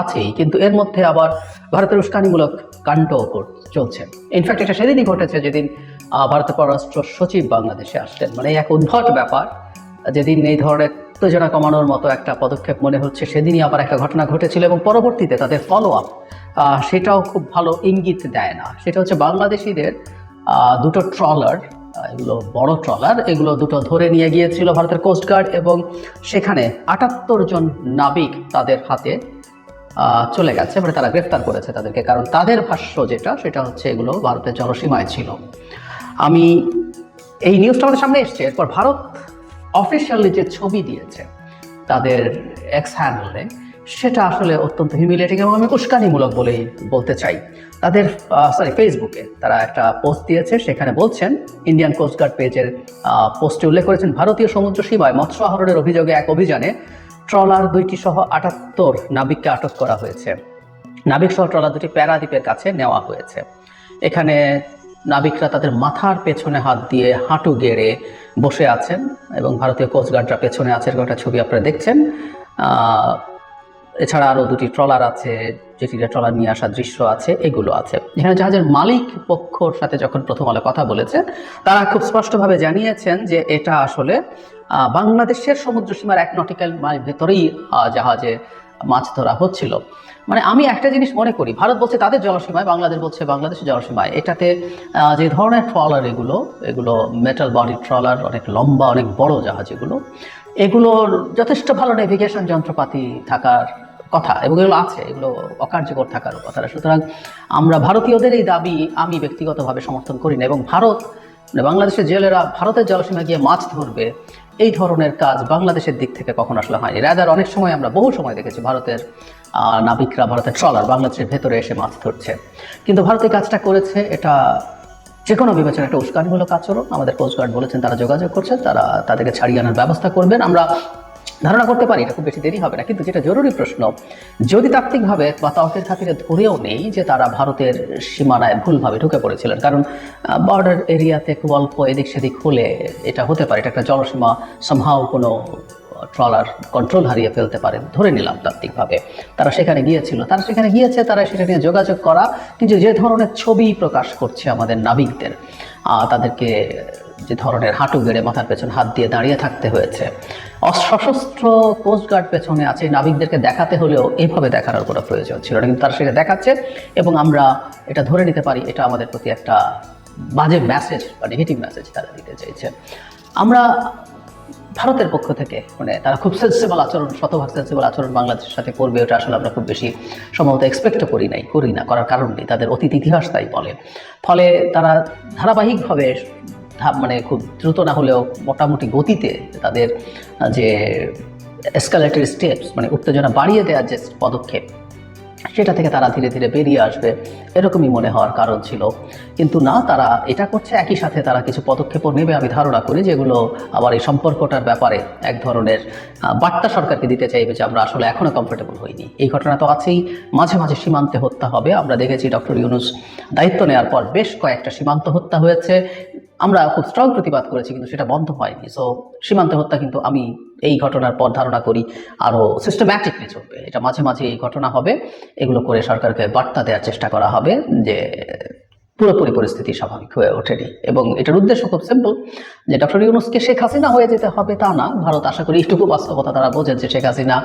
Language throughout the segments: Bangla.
আছেই, কিন্তু এর মধ্যে আবার ভারতের উস্কানিমূলক কাণ্ড চলছে। ইনফ্যাক্ট এটা সেদিনই ঘটেছে, যেদিন ভারতের পররাষ্ট্র সচিব বাংলাদেশে আসলেন। মানে এক উদ্ভট ব্যাপার, যেদিন এই ধরনের উত্তেজনা কমানোর মতো একটা পদক্ষেপ মনে হচ্ছে, সেদিনই আবার একটা ঘটনা ঘটেছিল এবং পরবর্তীতে তাদের ফলো আপ সেটাও খুব ভালো ইঙ্গিত দেয় না। সেটা হচ্ছে বাংলাদেশিদের দুটো ট্রলার এগুলো বড় ট্রলার এগুলো দুটো ধরে নিয়ে গিয়েছিল ভারতের কোস্টগার্ড এবং সেখানে আটাত্তর জন নাবিক তাদের হাতে চলে গেছে মানে তারা গ্রেফতার করেছে তাদেরকে। কারণ তাদের ভাষ্য যেটা, সেটা হচ্ছে এগুলো ভারতের জনসীমায় ছিল। আমি এই নিউজটা আমাদের সামনে এসছে। এরপর ভারত অফিসিয়ালি যে ছবি দিয়েছে তাদের এক্স হ্যান্ডলে সেটা আসলে অত্যন্ত হিউমিলেটিং এবং আমি উস্কানিমূলক বলেই বলতে চাই। তাদের সরি ফেসবুকে তারা একটা পোস্ট দিয়েছে, সেখানে বলছেন ইন্ডিয়ান কোস্টগার্ড পেজের পোস্টে উল্লেখ করেছেন, ভারতীয় সমুদ্র সীমায় মৎস্য আহরণের অভিযোগে এক অভিযানে ট্রলার দুইটি সহ আটাত্তর নাবিককে আটক করা হয়েছে। নাবিক সহ ট্রলার দুটি প্যারাদ্বীপের কাছে নেওয়া হয়েছে। এখানে নাবিকরা তাদের মাথার পেছনে হাত দিয়ে হাঁটু গেড়ে বসে আছেন এবং ভারতীয় কোস্টগার্ডরা পেছনে আছে এরকম একটা ছবি আপনারা দেখছেন। এছাড়া আরও দুটি ট্রলার আছে, যেটিতে ট্রলার নিয়ে আসার দৃশ্য আছে, এগুলো আছে। এখানে জাহাজের মালিক পক্ষর সাথে যখন প্রথম আলো কথা বলেছে, তারা খুব স্পষ্টভাবে জানিয়েছেন যে এটা আসলে বাংলাদেশের সমুদ্র সীমার এক নটিক্যাল মাইল ভেতরেই জাহাজে মাছ ধরা হচ্ছিল। মানে আমি একটা জিনিস মনে করি, ভারত বলছে তাদের জলসীমায় বাংলাদেশ বলছে বাংলাদেশের জলসীমায় এটাতে যে ধরনের ট্রলার এগুলো এগুলো মেটাল বডি ট্রলার, অনেক লম্বা, অনেক বড় জাহাজ এগুলো। এগুলোর যথেষ্ট ভালো নেভিগেশন যন্ত্রপাতি থাকার কথা এবং এগুলো আছে, এগুলো অকার্যকর থাকার কথা। সুতরাং আমরা ভারতীয়দের এই দাবি আমি ব্যক্তিগতভাবে সমর্থন করি না এবং ভারত মানে বাংলাদেশের জেলেরা ভারতের জলসীমা গিয়ে মাছ ধরবে, এই ধরনের কাজ বাংলাদেশের দিক থেকে কখনো আসলে হয়নি। রাদার অনেক সময় আমরা বহু সময় দেখেছি ভারতের নাবিকরা, ভারতের ট্রলার বাংলাদেশের ভেতরে এসে মাছ ধরছে। কিন্তু ভারত এই কাজটা করেছে, এটা যে কোনো বিবেচনা একটা উস্কানিমূলক আচরণ, আমাদের কোস্টগার্ড বলেছেন, তারা যোগাযোগ করছেন, তারা তাদেরকে ছাড়িয়ে আনার ব্যবস্থা করবেন। আমরা ধারণা করতে পারি, এটা খুব বেশি দেরি হবে না, কিন্তু যেটা জরুরি প্রশ্ন, যদি তাত্ত্বিকভাবে বা তর্কের খাতিরে ধরেও নেই যে তারা ভারতের সীমানায় ভুলভাবে ঢুকে পড়েছিলেন, কারণ বর্ডার এরিয়াতে খুব অল্প এদিক সেদিক হলে এটা হতে পারে, এটা একটা জলসীমা সম্ভাও কোনো ট্রলার কন্ট্রোল হারিয়ে ফেলতে পারে। ধরে নিলাম তাত্ত্বিকভাবে। তারা সেখানে গিয়েছিল। তারা সেখানে গিয়েছে, তারা সেটা নিয়ে যোগাযোগ করা, কিন্তু যে ধরনের ছবি প্রকাশ করছে আমাদের নাবিকদের তাদেরকে যে ধরনের হাঁটু গেড়ে মাথার পেছনে হাত দিয়ে দাঁড়িয়ে থাকতে হয়েছে। সশস্ত্র কোস্টগার্ড পেছনে আছে, নাবিকদেরকে দেখাতে হলেও এইভাবে দেখানোর কোনো প্রয়োজন ছিল না। কিন্তু তারা সেটা দেখাচ্ছে এবং আমরা এটা ধরে নিতে পারি, এটা আমাদের প্রতি একটা বাজে মেসেজ বা নেগেটিভ মেসেজ তারা দিতে চাইছে। আমরা ভারতের পক্ষ থেকে মানে তারা খুব সেন্সিবল আচরণ, শতভাগ সেন্সিবল আচরণ বাংলাদেশের সাথে করবে, ওটা আসলে আমরা খুব বেশি সম্ভবত এক্সপেক্টও করি নাই, করি না, করার কারণ নেই, তাদের অতীত ইতিহাস তাই বলে। ফলে তারা ধারাবাহিকভাবে মানে খুব দ্রুত না হলেও মোটামুটি গতিতে তাদের যে এসকালেটরি স্টেপস মানে উত্তেজনা বাড়িয়ে দেওয়ার যে পদক্ষেপ সেটা থেকে তারা ধীরে ধীরে বেরিয়ে আসবে, এরকমই মনে হওয়ার কারণ ছিল। কিন্তু না, তারা এটা করছে, একই সাথে তারা কিছু পদক্ষেপও নেবে আমি ধারণা করি, যেগুলো আবার এই সম্পর্কটার ব্যাপারে এক ধরনের বার্তা সরকারকে দিতে চাইবে যে আমরা আসলে এখনও কমফোর্টেবল হইনি। এই ঘটনা তো আছেই, মাঝে মাঝে সীমান্তে হত্যা হবে। আমরা দেখেছি ডক্টর ইউনুস দায়িত্ব নেওয়ার পর বেশ কয়েকটা সীমান্ত হত্যা হয়েছে। আমরা খুব স্ট্রং প্রতিবাদ করেছি, কিন্তু সেটা বন্ধ হয়নি। সো সীমান্ত হত্যা কিন্তু আমি এই ঘটনার পর ধারণা করি আরও সিস্টেম্যাটিকলি চলবে। এটা মাঝে মাঝে এই ঘটনা হবে। এগুলো করে সরকারকে বার্তা দেওয়ার চেষ্টা করা হবে যে পুরোপুরি পরিস্থিতি স্বাভাবিক হয়ে ওঠেনি। এবং এটার উদ্দেশ্য খুব সিম্পল যে ডক্টর ইউনুসকে শেখ হাসিনা হয়ে যেতে হবে তা না। ভারত আশা করি এইটুকু বাস্তবতা তারা বোঝেন যে শেখ হাসিনা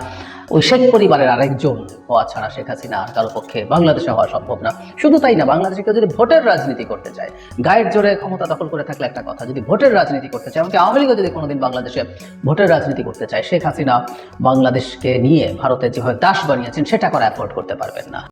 ওই শেখ পরিবারের আরেকজন হওয়া ছাড়া শেখ হাসিনা আর কারও পক্ষে বাংলাদেশে হওয়া সম্ভব না। শুধু তাই না, বাংলাদেশে কেউ যদি ভোটের রাজনীতি করতে চায়, গায়ের জোরে ক্ষমতা দখল করে থাকলে একটা কথা, যদি ভোটের রাজনীতি করতে চায়, এমনকি আওয়ামী লীগও যদি কোনোদিন বাংলাদেশে ভোটের রাজনীতি করতে চায়, শেখ হাসিনা বাংলাদেশকে নিয়ে ভারতের যেভাবে দাস বানিয়েছেন, সেটা করা অ্যাফোর্ড করতে পারবেন না।